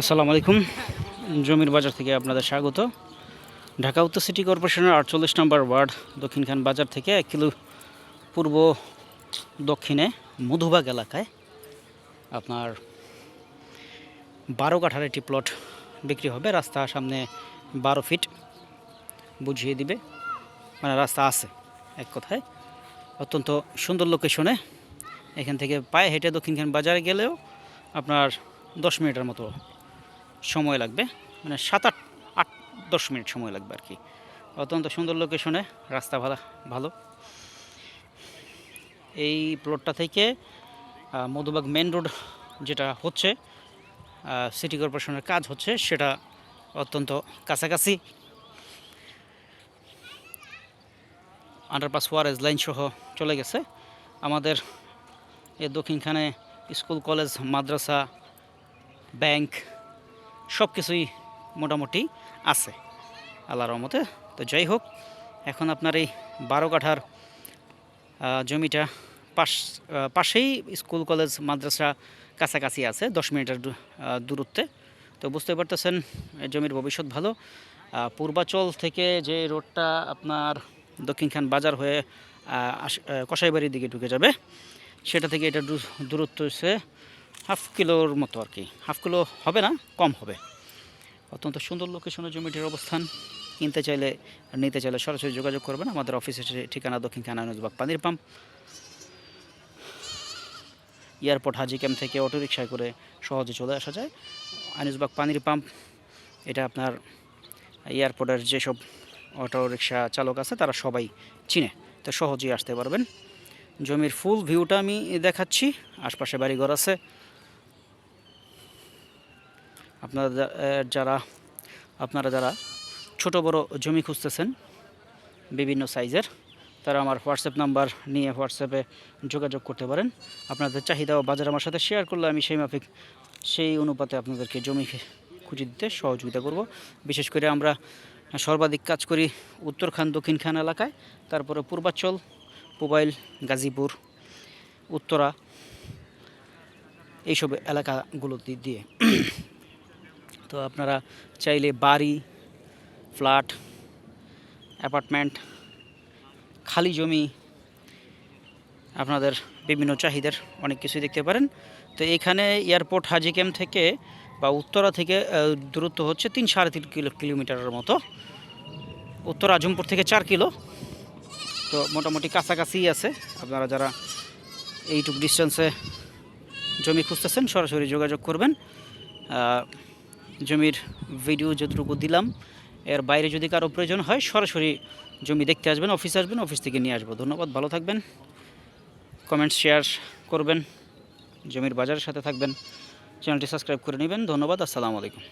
আসসালামু আলাইকুম। জমির বাজার থেকে আপনাদের স্বাগত। ঢাকা উত্তর সিটি কর্পোরেশনের আটচল্লিশ নম্বর ওয়ার্ড দক্ষিণখান বাজার থেকে এক কিলো পূর্ব দক্ষিণে মধুবাগ এলাকায় আপনার বারো কাঠার একটি প্লট বিক্রি হবে। রাস্তা সামনে বারো ফিট বুঝিয়ে দিবে। মানে রাস্তা আছে এক কথায়। অত্যন্ত সুন্দর লোকেশনে এখান থেকে পায়ে হেঁটে দক্ষিণখান বাজারে গেলেও আপনার দশ মিনিটের মতো সময় লাগবে মানে সাত আট আট, দশ মিনিট সময় লাগবে আর কি। অত্যন্ত সুন্দর লোকেশনে রাস্তা ভালো ভালো। এই প্লটটা থেকে মধুবাগ মেন রোড যেটা হচ্ছে সিটি কর্পোরেশনের কাজ হচ্ছে, সেটা অত্যন্ত কাছাকাছি। আন্ডারপাস ওয়ারেজ লাইন সহ চলে গেছে। আমাদের এই দক্ষিণখানে স্কুল, কলেজ, মাদ্রাসা ব্যাংক সব কিছুই মোটামুটি আছে, আল্লাহর রহমতে। তো যাই হোক, এখন আপনার এই বারো কাঠার জমিটা পাশ পাশেই স্কুল, কলেজ, মাদ্রাসা কাছাকাছি আছে, দশ মিনিটের দূরত্বে। তো বুঝতে পারতেছেন জমির ভবিষ্যৎ ভালো। পূর্বাচল থেকে যে রোডটা আপনার দক্ষিণখান বাজার হয়ে কসাইবাড়ির দিকে ঢুকে যাবে, সেটা থেকে এটা দূরত্ব হচ্ছে হাফ কিলোর মতো আর কি। হাফ কিলো হবে না, কম হবে। অত্যন্ত সুন্দর লোকেশনে জমিটির অবস্থান। কিনতে চাইলে নিতে চাইলে সরাসরি যোগাযোগ করবেন। আমাদের অফিসের ঠিকানা দক্ষিণ কানানুজবাগ পানির পাম্প। এয়ারপোর্ট হাজি ক্যাম্প থেকে অটো রিক্সায় করে সহজে চলে আসা যায়। আনিসবাগ পানির পাম্প, এটা আপনার এয়ারপোর্টের যেসব অটো রিক্সা চালক আছে, তারা সবাই চিনে। তো সহজেই আসতে পারবেন। জমির ফুল ভিউটা আমি দেখাচ্ছি। আশপাশে বাড়িঘর আছে। আপনারা যারা আপনারা যারা ছোট বড় জমি খুঁজতেছেন, বিভিন্ন সাইজের, তারা আমার হোয়াটসঅ্যাপ নাম্বার নিয়ে হোয়াটসঅ্যাপে যোগাযোগ করতে পারেন। আপনাদের চাহিদা ও বাজার আমার সাথে শেয়ার করলে আমি সেই মাফিক, সেই অনুপাতে আপনাদেরকে জমি খুঁজে দিতে সহযোগিতা করব। বিশেষ করে আমরা সর্বাধিক কাজ করি উত্তরখান, দক্ষিণখান এলাকায়, তারপরে পূর্বাঞ্চল মোবাইল গাজীপুর, উত্তরা, এইসব এলাকাগুলো দিয়ে। তো আপনারা চাইলে বাড়ি, ফ্ল্যাট, অ্যাপার্টমেন্ট, খালি জমি, আপনাদের বিভিন্ন চাহিদার অনেক কিছুই দেখতে পারেন। তো এখানে এয়ারপোর্ট হাজি ক্যাম্প থেকে বা উত্তরা থেকে দূরত্ব হচ্ছে তিন সাড়ে তিন কিলো, কিলোমিটারের মতো। উত্তর আজমপুর থেকে চার কিলো। তো মোটামুটি কাছাকাছি আছে। আপনারা যারা এইটুক ডিস্টেন্সে জমি খুঁজতেছেন, সরাসরি যোগাযোগ করবেন। জমির ভিডিও যতটুকু দিলাম, এর বাইরে যদি কারও প্রয়োজন হয়, সরাসরি জমি দেখতে আসবেন অফিসে আসবেন অফিস থেকে নিয়ে আসব। ধন্যবাদ, ভালো থাকবেন। কমেন্ট শেয়ার করবেন, জমির বাজারের সাথে থাকবেন। চ্যানেলটি সাবস্ক্রাইব করে নেবেন। ধন্যবাদ, আসসালামু আলাইকুম।